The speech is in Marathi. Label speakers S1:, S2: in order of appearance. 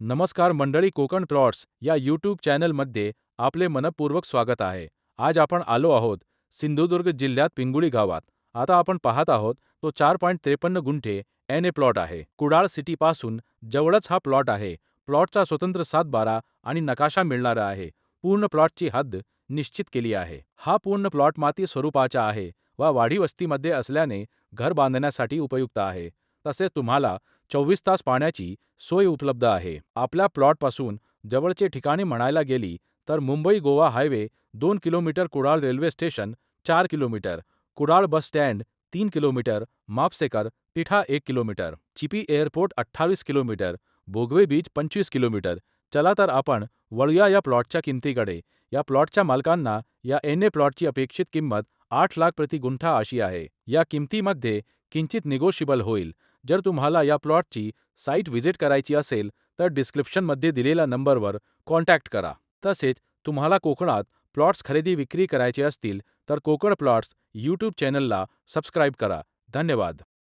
S1: नमस्कार मंडळी कोकण प्लॉट्स या यूट्यूब चॅनलमध्ये आपले मनपूर्वक स्वागत आहे. आज आपण आलो आहोत सिंधुदुर्ग जिल्ह्यात पिंगुळी गावात. आता आपण पाहत आहोत तो चार पॉईंट त्रेपन्न गुंठे एन ए प्लॉट आहे. कुडाळ सिटीपासून जवळच हा प्लॉट आहे. प्लॉटचा स्वतंत्र सातबारा आणि नकाशा मिळणारा आहे. पूर्ण प्लॉटची हद्द निश्चित केली आहे. हा पूर्ण प्लॉट माती स्वरूपाचा आहे वा वाढीवस्तीमध्ये असल्याने घर बांधण्यासाठी उपयुक्त आहे. तसेच तुम्हाला चोवीस तास पाण्याची सोय उपलब्ध आहे. आपल्या प्लॉटपासून जवळचे ठिकाणे म्हणायला गेली तर मुंबई गोवा हायवे दोन किलोमीटर कुडाळ रेल्वे स्टेशन चार किलोमीटर कुडाळ बस स्टँड तीन किलोमीटर मापसेकर तिठा एक किलोमीटर चिपी एअरपोर्ट अठ्ठावीस किलोमीटर भोगवे बीच पंचवीस किलोमीटर. चला तर आपण वळूया या प्लॉटच्या किमतीकडे. या प्लॉटच्या मालकांना या एन ए प्लॉटची अपेक्षित किंमत आठ लाख प्रति गुंठा अशी आहे. या किमतीमध्ये किंचित निगोशिबल होईल. जर तुम्हाला या प्लॉटची साईट व्हिजिट करायची असेल तर डिस्क्रिप्शनमध्ये दिलेल्या नंबरवर कॉन्टॅक्ट करा. तसेच तुम्हाला कोकणात प्लॉट्स खरेदी विक्री करायचे असतील तर कोकण प्लॉट्स यूट्यूब चॅनलला सबस्क्राईब करा. धन्यवाद.